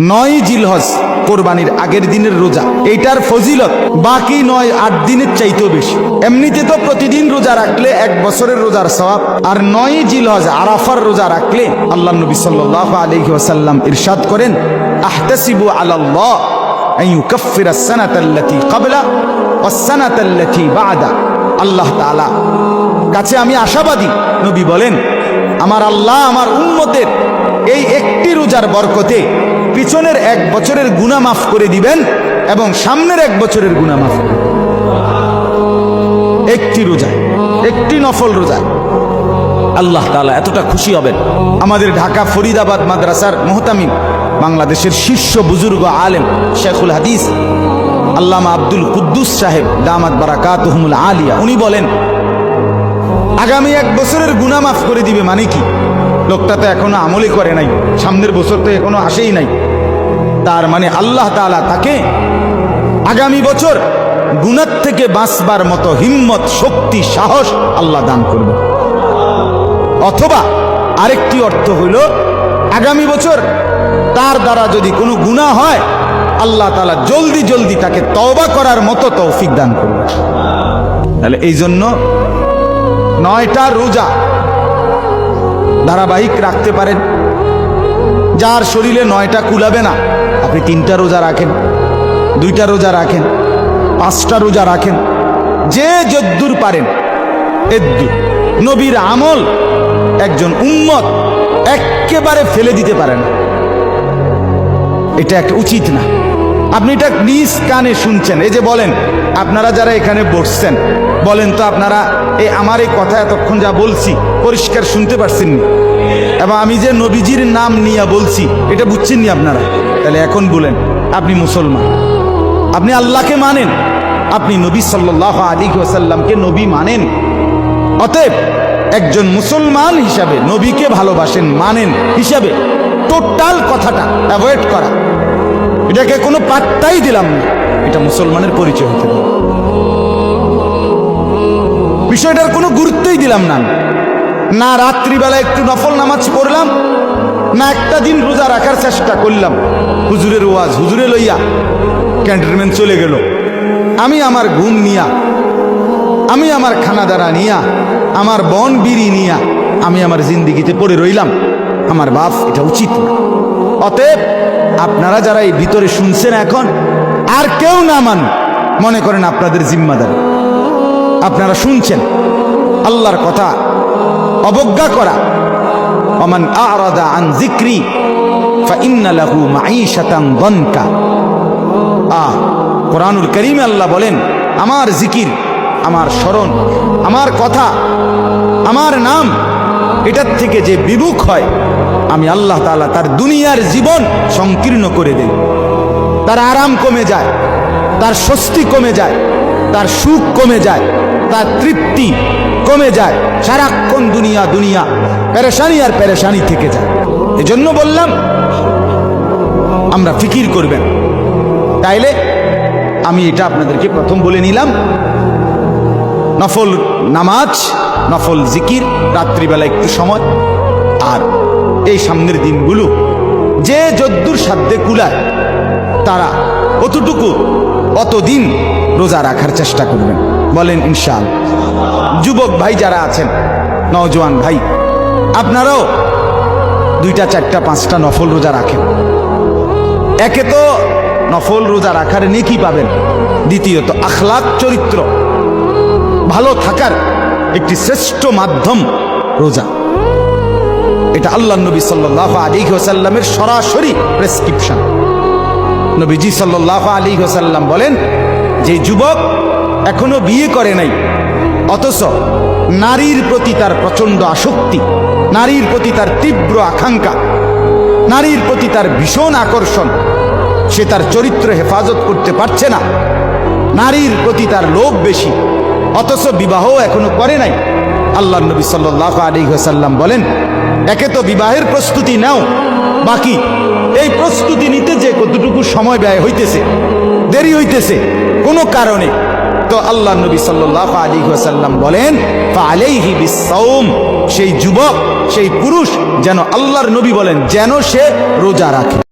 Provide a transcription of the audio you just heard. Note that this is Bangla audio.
নয় জিলহজ কোরবানির আগের দিনের রোজা। এইটার ফজিলত বাকি নয়, আট দিনের চাইতেও বেশি। এমনিতে তো প্রতিদিন রোজা রাখলে এক বছরের রোজার সওয়াব, আর নয় জিলহজ আরাফার রোজা রাখলে আল্লাহ নবী সাল্লাল্লাহু আলাইহি ওয়াসাল্লাম ইরশাদ করেন, আহতাসিবু বা'দা। আল্লাহ তাআলা কাছে আমি আশাবাদী, নবী বলেন, আমার আল্লাহ আমার উম্মতের এই একটি রোজার বরকতে পিছনের এক বছরের গুনাহ মাফ করে দিবেন এবং সামনের এক বছরের গুনাহ মাফ করে একটি রোজা, একটি নফল রোজা। আল্লাহ তাআলা এতটা খুশি হবেন। আমাদের ঢাকা ফরিদাবাদ মাদ্রাসার মোহতামিম, বাংলাদেশের শীর্ষ বুজুর্গ আলেম শেখুল হাদিস, আল্লামা আব্দুল কুদ্দুস সাহেব, দামাত বারাকাতুহুমুল আলিয়া, উনি বলেন, আগামী এক বছরের গুনাহ মাফ করে দিবে মানে কি? লোকটা তো এখনও আমলই করে নাই, সামনের বছর তো এখনও আসেই নাই। তার মানে আল্লাহ তাআলা তাকে আগামী বছর গুণার থেকে বাঁচবার মতো হিম্মত, শক্তি, সাহস আল্লাহ দান করবে। অথবা আরেকটি অর্থ হইল, আগামী বছর তার দ্বারা যদি কোনো গুনাহ হয়, আল্লাহ তালা জলদি জলদি তাকে তওবা করার মতো তৌফিক দান করবে। তাহলে এই জন্য নয়টা রোজা ধারাবাহিক রাখতে পারেন। যার শরীরে নয়টা কুলাবে না, আপনি তিনটা রোজা রাখেন, দুইটা রোজা রাখেন, পাঁচটা রোজা রাখেন, যে যদ্দুর পারেন এদ্দুর নবীর আমল একজন উম্মত একেবারে ফেলে দিতে পারেন এটা একটা উচিত না। আপনি এটা নিজ কানে শুনছেন। এই যে বলেন, আপনারা যারা এখানে বসছেন, বলেন তো আপনারা এই আমার এই কথা এতক্ষণ যা বলছি, পরিষ্কার শুনতে পারছেন নি এবং আমি যে নবীজির নাম নিয়ে বলছি, এটা বুঝছেন নি আপনারা? তাহলে এখন বলেন, আপনি মুসলমান। আপনি আল্লাহকে মানেন, আপনি নবী সাল্লাহ আলী ওসাল্লামকে নবী মানেন। অতএব, একজন মুসলমান হিসাবে নবীকে ভালোবাসেন, মানেন হিসাবে। টোটাল কথাটা অ্যাভয়েড করা। এটাকে কোনো পাত্তাই দিলাম না। এটা মুসলমানের পরিচয় হতে পারে। বিষয়টার কোনো গুরুত্বই দিলাম না। না রাত্রিবেলা একটু নফল নামাজ পড়লাম, না একটা দিন রোজা রাখার চেষ্টা করলাম। হুজুরের ওয়াজ, হুজুরে লইয়া ক্যান্টনমেন্ট চলে গেল। আমি আমার ঘুম নিয়া, আমি আমার খানা দানা নিয়া, আমার বন বিড়ি নিয়া, আমি আমার জিন্দিগিতে পড়ে রইলাম। আমার বাপ এটা উচিত না। অতএব আপনারা যারা এই ভিতরে শুনছেন এখন, আর কেউ না মান মনে করেন আপনাদের জিম্মাদার। আপনারা শুনছেন? আল্লাহর কথা অবজ্ঞা করা। অমান আরাদা আন জিক্রি ফাইন্না লাহু মাঈশাতান দনকা। আ, কোরআনুল করিমে আল্লাহ বলেন, আমার জিকির, আমার স্মরণ, আমার কথা, আমার নাম, এটার থেকে যে বিমুখ হয় আমি আল্লাহ তাআলা তার দুনিয়ার জীবন সংকীর্ণ করে দেই। তার আরাম কমে যায়, তার স্বস্তি কমে যায়, তার সুখ কমে যায়, তার তৃপ্তি কমে যায়, সারাক্ষণ দুনিয়া দুনিয়া, পেরেশানি আর প্যারেশানি থেকে যায়। এজন্য বললাম, আমরা ফিকির করবেন। তাইলে আমি এটা আপনাদেরকে প্রথম বলে নিলাম। নফল নামাজ, নফল জিকির, রাত্রিবেলা একটু সময়, আর এই সামনের দিনগুলো যে যদ্দুর সাধ্যে কুলায়, তারা অতটুকু অতদিন রোজা রাখার চেষ্টা করবেন। বলেন, ইনশাল। যুবক ভাই যারা আছেন, নওজোয়ান ভাই, আপনারাও দুইটা, চারটা, পাঁচটা নফল রোজা রাখেন। একে তো নফল রোজা রাখার নেকি পাবেন। দ্বিতীয়ত, আখলাক চরিত্র, ভালো থাকার একটি শ্রেষ্ঠ মাধ্যম রোজা। এটা আল্লাহ নবী সাল্লাহ আলী হোসাল্লামের সরাসরি প্রেসক্রিপশন নবীজি সাল্লাহ আলী হোসাল্লাম বলেন, যে যুবক এখনও বিয়ে করে নাই, অথচ নারীর প্রতি তার প্রচণ্ড আসক্তি, নারীর প্রতি তার তীব্র আকাঙ্ক্ষা, নারীর প্রতি তার ভীষণ আকর্ষণ, সে তার চরিত্র হেফাজত করতে পারছে না। নারীর প্রতি তার লোভ বেশি, অথচ বিবাহ এখনও করে নাই। আল্লাহ নবী সাল্লাহ আলী সাল্লাম বলেন একে তো বিবাহের প্রস্তুতি নাও। বাকি, এই প্রস্তুতি নিতে যে কতটুকু সময় ব্যয় হইতেছে, দেরি হইতেছে, কোনো কারণে। তো আল্লাহ নবী সাল্লাহ আলী হাসাল্লাম বলেন আলাইহি বিসৌম সেই যুবক, সেই পুরুষ যেন আল্লাহর নবী বলেন, যেন সে রোজা রাখে।